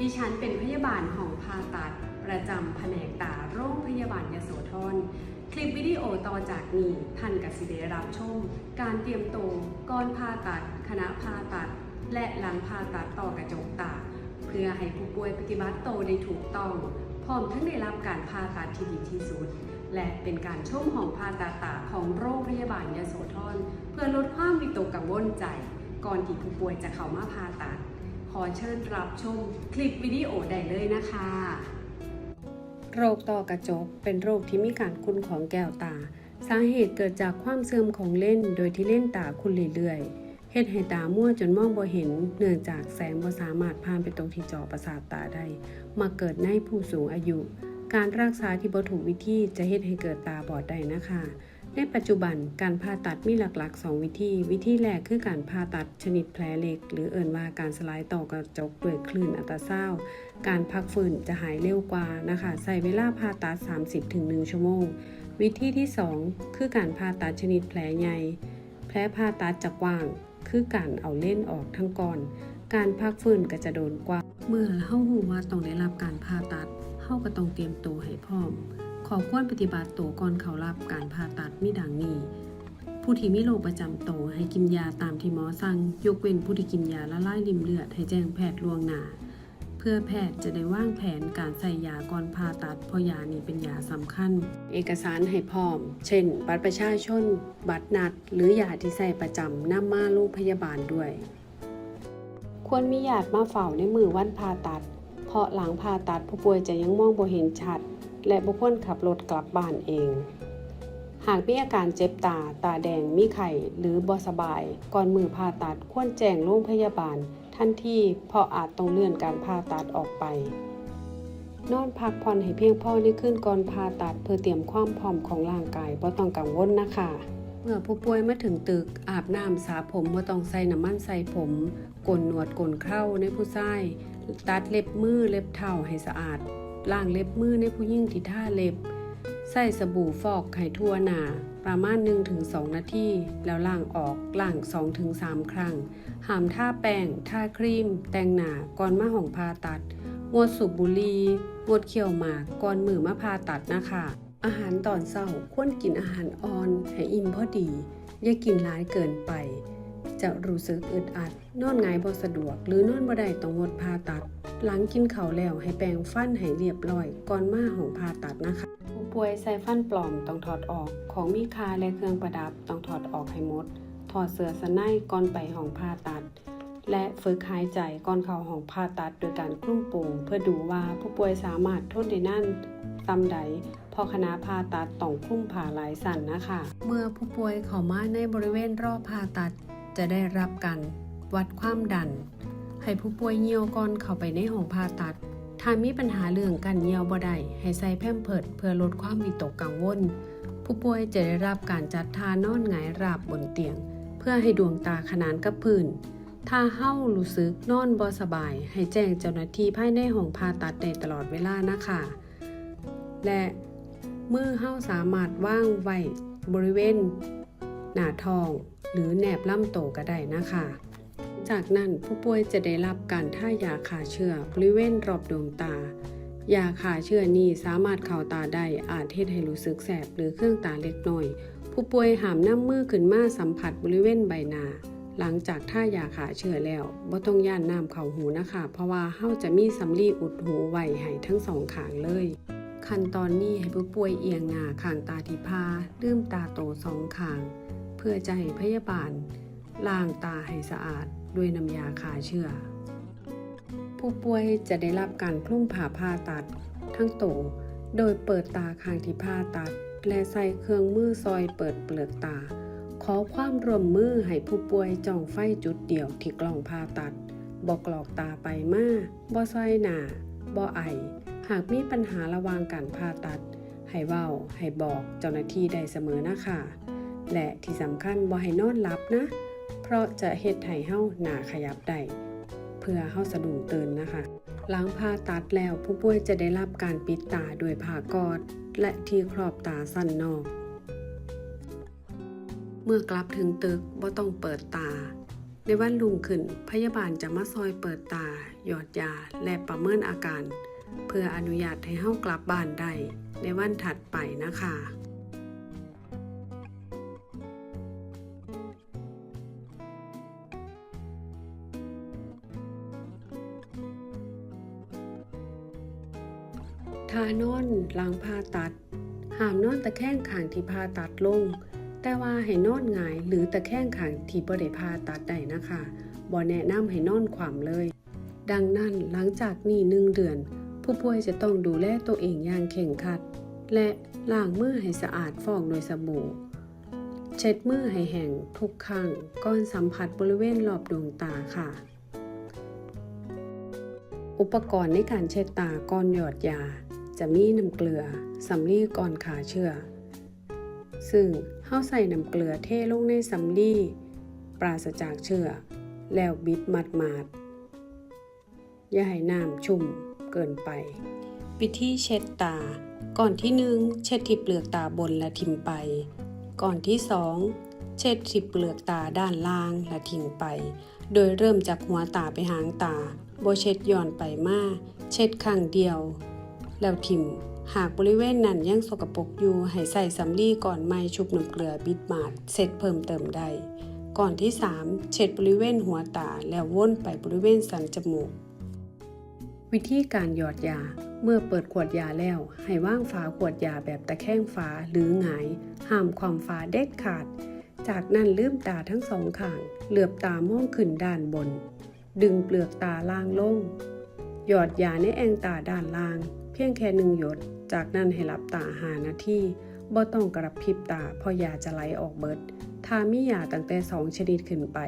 ดิฉันเป็นพยาบาลของผ่าตัด ประจำแผนกตาโรงพยาบาลยโสธร คลิปวิดีโอต่อจากนี้ท่านกสิเดรับชม การเตรียมตัวก่อนผ่าตัด คณะผ่าตัด และหลังผ่าตัดต่อกระจกตา เพื่อให้ผู้ป่วยปฏิบัติโตได้ถูกต้อง พร้อมทั้งได้รับการผ่าตัดที่ดีที่สุด และเป็นการชมของผ่าตัดตาของโรงพยาบาลยโสธรเพื่อลดความวิตกกังวลใจ ก่อนที่ผู้ป่วยจะเข้ามาผ่าตัด ขอเชิญรับชมคลิปวิดีโอได้เลยนะคะ โรคต้อกระจกเป็นโรคที่มีการคุ้นของแก้วตา สาเหตุเกิดจากความเสื่อมของเล่นโดยที่เล่นตาคุณเรื่อยๆเฮ็ดให้ตามั่วจนมองบ่เห็น เนื่องจากแสงบ่สามารถผ่านไปตรงที่จอประสาทตาได้ มาเกิดในผู้สูงอายุ การรักษาที่บ่ถูกวิธีจะเฮ็ดให้เกิดตาบอดได้นะคะ ในปัจจุบันการผ่าตัดมีหลักๆ 2 วิธี วิธีแรกคือการผ่าตัดชนิดแผลเล็ก หรือเอิ่นว่าการสลายต่อกระจกด้วยคลื่นอัตราซาวด์การพักฟื้นจะหายเร็วกว่านะคะใส่เวลาผ่าตัด 30-1 ชั่วโมง วิธีที่ 2 คือการผ่าตัดชนิดแผลใหญ่ แผลผ่าตัดจะกว้าง คือการเอาเล่นออกทั้งก่อน การพักฟื้นก็จะโดนกว่า เมื่อเฮารู้ว่าต้องได้รับการผ่าตัดเฮาก็ต้องเตรียมตัวให้พร้อม ขอควรปฏิบัติตัวก่อนเข้ารับการผ่าตัดมีดังนี้ ผู้ที่มีโรคประจำตัวให้กินยาตามที่หมอสั่ง ยกเว้นผู้ที่กินยาละลายริ่มเลือดให้แจ้งแพทย์ล่วงหน้า เพื่อแพทย์จะได้วางแผนการใส่ยาก่อนผ่าตัดเพราะยานี้เป็นยาสำคัญ เอกสารให้พร้อม เช่น บัตรประชาชน บัตรนัด หรือยาที่ใส่ประจำนำมาโรงพยาบาลด้วย ควรมีญาติมาเฝ้าในมือวันผ่าตัด เพราะหลังผ่าตัดผู้ป่วยจะยังมองบ่เห็นชัด และบุคคลขับรถกลับบ้านเอง หากมีอาการเจ็บตา ตาแดง มีไข้ หรือบ่สบาย ก่อนมือผ่าตัด ควรแจ้งโรงพยาบาล ทันทีเพราะอาจต้องเลื่อนการผ่าตัดออกไป นอนพักผ่อนให้เพียงพอในคืนก่อนผ่าตัด เพื่อเตรียมความพร้อมของร่างกายบ่ต้องกังวลนะคะเมื่อผู้ป่วยมาถึงตึกอาบน้ำสระผมบ่ต้องใส่น้ำมันใส่ผมกลหนวดกลเคราในผู้ชาย ตัดเล็บมือเล็บเท้าให้สะอาด ล้างเล็บมือในผู้หญิงที่ท่าเล็บ ใส่สบู่ฟอกไข่ทั่วหนาประมาณ 1-2 นาทีแล้วล้างออกล้าง 2-3 ครั้งห้ามท่าแป้งท่าครีม แต่งหนาก่อนมาห้องผ่าตัดงดสูบบุหรี่งดเคี่ยวหมากก่อนมือมาผ่าตัดนะคะ อาหารตอนเช้าควรกินอาหารอ่อน ให้อิ่มพอดี อย่ากินหลายเกินไป จะรู้สึกอึดอัด นอนหงายบ่สะดวก หรือนอนบ่ได้ต้องงดผ่าตัด หลังกินข้าวแล้วให้แปรงฟันให้เรียบร้อย ก่อนมาห้องผ่าตัดนะคะ ผู้ป่วยใส่ฟันปลอมต้องถอดออก ของมีค่าและเครื่องประดับต้องถอดออกให้หมด ถอดเสื้อสนัยก่อนไปห้องผ่าตัด และฝึกหายใจก่อนเข้าห้องผ่าตัด โดยการคลุ้มโป่งเพื่อดูว่าผู้ป่วยสามารถทนได้นั่นตำใดพอคณะผ่าตัดต้องคลุ้มผ่าหลายสันนะคะ เมื่อผู้ป่วยเข้ามาในบริเวณรอบผ่าตัด จะได้รับการวัดความดัน ให้ผู้ป่วยเหี่ยวก่อนเข้าไปในห้องผ่าตัด ถ้ามีปัญหาเรื่องการเหี่ยวบ่ได้ให้ใส่แพมเพิร์ดเพื่อลดความวิตกกังวล ผู้ป่วยจะได้รับการจัดทานอนหงายราบบนเตียง เพื่อให้ดวงตาขนานกับพื้นถ้าเฮ้ารู้สึกนอนบ่สบาย ให้แจ้งเจ้าหน้าที่ภายในห้องผ่าตัดได้ตลอดเวลานะคะ และเมื่อเฮ้าสามารถว่างไว้บริเวณ หน้าท้อง หรือแหนบลำโตก็ได้นะคะ จากนั้นผู้ป่วยจะได้รับการท่ายาฆ่าเชื้อบริเวณรอบดวงตา ยาฆ่าเชื้อนี้สามารถเข้าตาได้อาจเฮ็ดให้รู้สึกแสบหรือเครื่องตาเล็กน้อย ผู้ป่วยห้ามนำมือขึ้นมาสัมผัสบริเวณใบหน้าหลังจากท่ายาฆ่าเชื้อแล้วบ่ต้องย่านน้ำเข้าหูนะคะ เพราะว่าเฮาจะมีสำลีอุดหูไว้ให้ทั้งสองข้างเลย ขั้นตอนนี้ให้ผู้ป่วยเอียงหน้าข้างตาที่พาลืมตาโตสองข้าง เพื่อจะให้พยาบาลล้างตาให้สะอาดด้วยน้ำยาฆ่าเชื้อ ผู้ป่วยจะได้รับการคลุ้มผ่าผ่าตัด ทั้งโตโดยเปิดตาข้างที่ผ่าตัด และใส่เครื่องมือซอยเปิดเปลือกตา ขอความร่วมมือให้ผู้ป่วยจ้องไฟจุดเดียวที่กล่องผ่าตัดบอกกลอกตาไปมาบ่ซอยหนาบ่ไอ หากมีปัญหาระวางการผ่าตัด ให้เว้า ให้บอกเจ้าหน้าที่ได้เสมอนะคะ และที่สำคัญบ่ให้นอนหลับนะ เพราะจะเฮ็ดให้เฮาหนาขยับได้เพื่อเฮาสะดุ้งตื่นนะคะ หลังผ่าตัดแล้วผู้ป่วยจะได้รับการปิดตาด้วยผ้ากอด และที่ครอบตาสั้นนอก เมื่อกลับถึงตึกบ่ต้องเปิดตา ในวันรุ่งขึ้นพยาบาลจะมาซอยเปิดตา หยอดยาและประเมินอาการ เพื่ออนุญาตให้เฮากลับบ้านได้ในวันถัดไปนะคะานอนหลังผ่าตัด ห้ามนอนตะแคงข้างที่ผ่าตัดลง แต่ว่าให้นอนหงายหรือตะแคงข้างที่บ่ได้ผ่าตัดได้นะคะบ่แนะนำให้นอนขวามเลย ดังนั้นหลังจากนี้หนึ่งเดือน ผู้ป่วยจะต้องดูแลตัวเองอย่างเข่งครัด และล้างมือให้สะอาดฟอกโดวยสบู่ เช็ดมือให้แห้งทุกครั้งก่อนสัมผัสบริเวณรอบดวงตาค่ะอุปกรณ์ในการเช็ดตาก่อนหยอดยา จะมีน้ำเกลือสำลีก่อนขาเชื่อ ซึ่งเฮาใส่น้ำเกลือเทลงในสำลีปราศจากเชื้อแล้วบิดมัดมาดอย่าให้น้ำชุ่มเกินไป วิธีเช็ดตา ก่อนที่หนึ่งเช็ดที่เปลือกตาบนและทิ้งไป ก่อนที่สองเช็ดที่เปลือกตาด้านล่างและทิ้งไป โดยเริ่มจากหัวตาไปหางตาโบเช็ดย้อนไปมาเช็ดข้างเดียว แล้วทิมหากบริเวณนั้นยังสกปรกอยู่ให้ใส่สำลีก่อนไม่ชุบน้ำเกลือบิดมาดเสร็จเพิ่มเติมได้ก่อนที่ 3 เช็ดบริเวณหัวตาแล้ววนไปบริเวณสันจมูก วิธีการหยอดยา เมื่อเปิดขวดยาแล้ว ให้ว่างฝาขวดยาแบบตะแคงฝาหรือหงาย ห้ามความฝาเด็ดขาด จากนั้นลืมตาทั้งสองข้าง เหลือบตามองขึ้นด้านบน ดึงเปลือกตาล่างลง หยอดยาในแองตาด้านล่าง พียงแค่หนึ่งหยด จากนั้นให้หลับตาหานาทีบ่ต้องกระพริบตาพราะยาจะไหลออกเบิด ถ้ามียาตั้งแต่สองชนิดขึ้นไป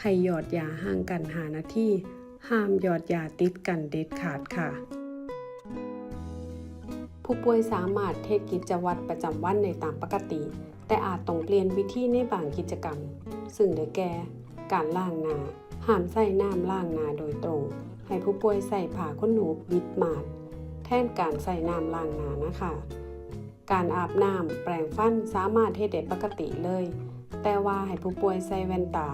ให้หยอดยาห่างกันหานาทีห้ามหยอดยาติดกันเด็ดขาดค่ะ ผู้ป่วยสามารถเทศกิจวัตรประจำวันในตามปกติ แต่อาจต้องเปลี่ยนวิธีในบางกิจกรรม ซึ่งได้แก่ การล้างหน้าห้ามใส่น้ำล้างหน้าโดยตรง ให้ผู้ป่วยใส่ผ้าขนหนูบิดมาด นการใส่น้ำล้างหน้านะคะ การอาบน้ำแปรงฟันสามารถเฮ็ดได้ปกติเลย แต่ว่าให้ผู้ป่วยใส่แว่นตา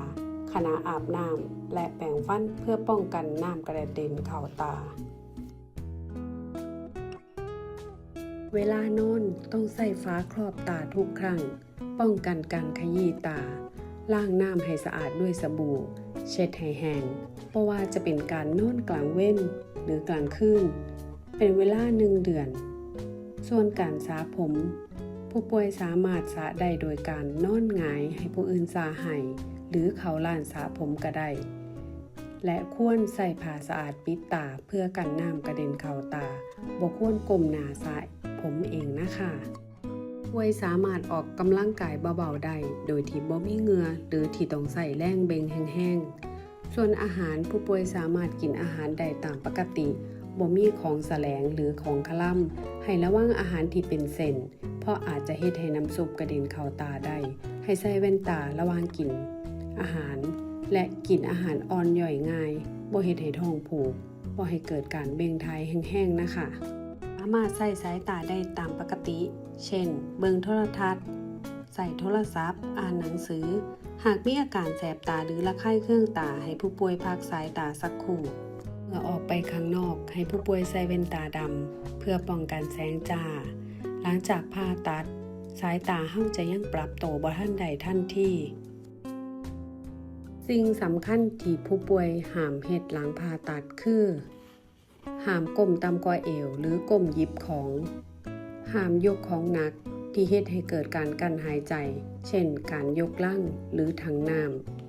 ขณะอาบน้ำและแปรงฟันเพื่อป้องกันน้ำกระเด็นเข้าตา เวลานอนต้องใส่ฟ้าครอบตาทุกครั้ง ป้องกันการขยี้ตา ล้างน้ำให้สะอาดด้วยสบู่ เช็ดให้แห้งเพราะว่าจะเป็นการนอนกลางเว้นหรือกลางคืน เป็นเวลาหนึ่งเดือน ส่วนการสระผม ผู้ป่วยสามารถสระได้โดยการนอนหงายให้ผู้อื่นสระให้หรือเขาล้านสระผมก็ได้ และควรใส่ผ้าสะอาดปิดตาเพื่อกันน้ำกระเด็นเข้าตาบ่ควรกลมหนาสายผมเองนะคะป่วยสามารถออกกำลังกายเบาๆได้โดยที่บ่มีเหงื่อหรือที่ต้องใส่แรงเบงแห้งๆ ส่วนอาหารผู้ป่วยสามารถกินอาหารได้ตามปกติ บ่มีของแสลงหรือของคล่ำให้ระวังอาหารที่เป็นเส้น เพราะอาจจะเฮ็ดให้น้ำซุปกระเด็นเข้าตาได้ ให้ใส่แว่นตาระว่างกิน อาหาร และกินอาหารอ่อนย่อยง่ายบ่เฮ็ดให้ท้องผูกบ่ให้เกิดการเบ่งทายแห้งๆนะคะ สามารถใส่สายตาได้ตามปกติ เช่น เบิงโทรทัศน์ ใส่โทรศัพท์ อ่านหนังสือ หากมีอาการแสบตาหรือระคายเคืองตาให้ผู้ป่วยพักสายตาสักครู่ เมื่อออกไปข้างนอกให้ผู้ป่วยใส่แว่นตาดำเพื่อป้องกันแสงจ้า หลังจากผ่าตัด สายตาเฮาจะยังปรับโตบ่ทันใดทันที่ สิ่งสำคัญที่ผู้ป่วยห้ามเฮ็ดหลังผ่าตัดคือห้ามก้มต่ำกว่าเอวหรือก้มหยิบของห้ามยกของหนักที่เฮ็ดให้เกิดการกั้นหายใจ เช่น การยกล่างหรือถังน้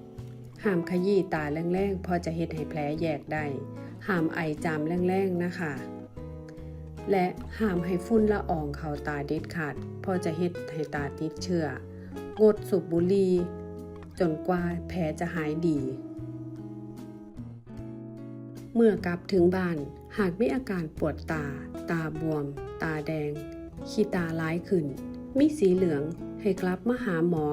ำห้ามขยี้ตาแรงๆพอจะเฮ็ดให้แผลแยกได้ ห้ามไอจามแรงๆนะคะ และห้ามให้ฝุ่นละอองเข้าตาเด็ดขาดเพอจะเฮ็ดให้ตาติดเชื้องดสูบบุหรี่จนกว่าแผลจะหายดี เมื่อกลับถึงบ้านหากมีอาการปวดตา ตาบวม ตาแดง ขี้ตาร้ายขึ้น มีสีเหลืองให้กลับมาหาหมอ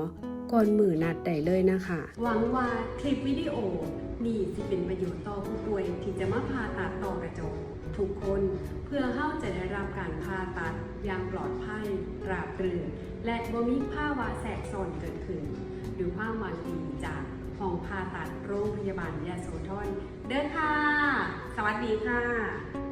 ก่อนมือนัดได้เลยนะคะ หวังว่าคลิปวิดีโอ นี่จะเป็นประโยชน์ต่อผู้ป่วยที่จะมาผ่าตัดต่อกระจกทุกคนเพื่อเข้าจะได้รับการผ่าตัดอย่างปลอดภัยราบรื่นและบ่มีภาวะแสกซ้อนเกิดขึ้นหรือความหวังดีจากห้องผ่าตัดโรงพยาบาลยาโสธรเด้อค่ะ สวัสดีค่ะ